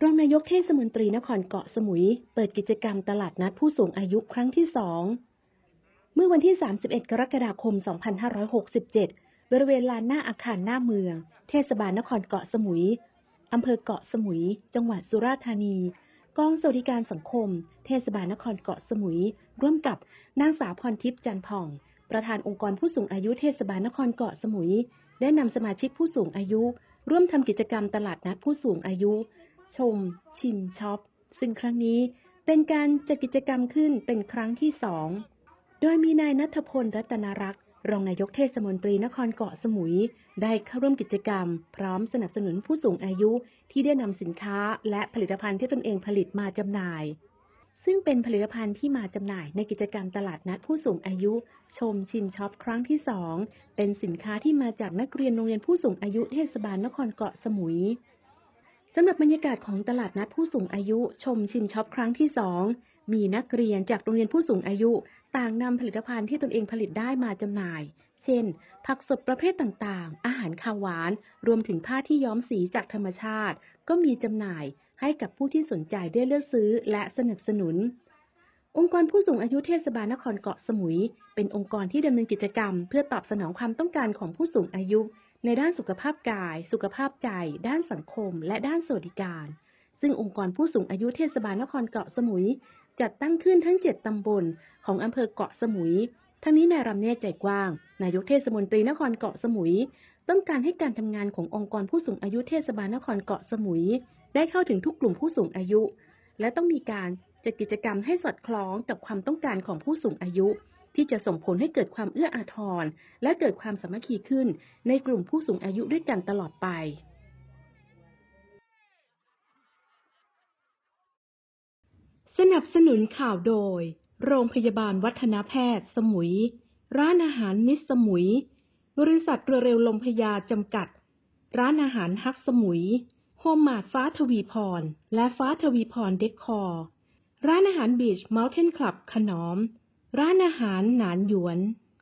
รองนายกเทศมนตรีนครเกาะสมุย เปิดกิจกรรมตลาดนัดผู้สูงอายุครั้งที่สองเมื่อวันที่ 31 กรกฎาคม 2567 บริเวณลานหน้าอาคารหน้าเมือง เทศบาลนครเกาะสมุย อำเภอเกาะสมุย จังหวัดสุราษฎร์ธานี กองสวัสดิการสังคม เทศบาลนครเกาะสมุย ร่วมกับนางสาวพรทิพย์จันทร์ผ่อง ประธานองค์กรผู้สูงอายุเทศบาลนครเกาะสมุย ได้นำสมาชิกผู้สูงอายุ ร่วมทำกิจกรรมตลาดนัดผู้สูงอายุ ชม ชิมช็อป ซึ่งครั้งนี้เป็นการจัดกิจกรรมขึ้นเป็นครั้งที่สอง โดยมีนายนัทพลรัตนรักษ์รองนายกเทศมนตรีนครเกาะสมุย ได้เข้าร่วมกิจกรรม พร้อมสนับสนุนผู้สูงอายุที่ได้นำสินค้าและผลิตภัณฑ์ที่ตนเองผลิตมาจำหน่าย ซึ่งเป็นผลิตภัณฑ์ที่มาจำหน่ายในกิจกรรมตลาดนัดผู้สูงอายุ ชมชิมช็อปครั้งที่สองเป็นสินค้าที่มาจากนักเรียนโรงเรียนผู้สูงอายุเทศบาลนครเกาะสมุย สำหรับบรรยากาศของตลาดนัดผู้สูงอายุชมชิมช็อปครั้งที่สองมีนักเรียนจากโรงเรียนผู้สูงอายุ ต่างนำผลิตภัณฑ์ที่ตนเองผลิตได้มาจำหน่าย เช่น ผักสดประเภทต่างๆ อาหารคาวหวาน รวมถึงผ้าที่ย้อมสีจากธรรมชาติ ก็มีจำหน่ายให้กับผู้ที่สนใจได้เลือกซื้อและสนับสนุน องค์กรผู้สูงอายุเทศบาลนครเกาะสมุย เป็นองค์กรที่ดำเนินกิจกรรม เพื่อตอบสนองความต้องการของผู้สูงอายุ ในด้านสุขภาพกาย สุขภาพใจ ด้านสังคม และด้านสวัสดิการ ซึ่งองค์กรผู้สูงอายุเทศบาลนครเกาะสมุย จัดตั้งขึ้นทั้ง 7 ตำบลของอำเภอเกาะสมุย ทั้งนี้นายรำเนตรใจกว้าง นายกเทศมนตรีนครเกาะสมุย ต้องการให้การทำงานขององค์กรผู้สูงอายุเทศบาลนครเกาะสมุย ได้เข้าถึงทุกกลุ่มผู้สูงอายุ และต้องมีการจัดกิจกรรมให้สอดคล้องกับความต้องการของผู้สูงอายุ ที่จะส่งผลให้เกิดความเอื้ออาทร และเกิดความสามัคคีขึ้นในกลุ่มผู้สูงอายุด้วยกันตลอดไปสนับสนุนข่าวโดย โรงพยาบาลวัฒนแพทย์ สมุย ร้านอาหารมิสสมุย บริษัทเรือเร็วลมพยาจำกัด ร้านอาหารฮักสมุย โฮมมาดฟ้าทวีพร และฟ้าทวีพรเดคคอร์ ร้านอาหารบีชเมลเทนคลับขนอม ร้านอาหารหนานหยวน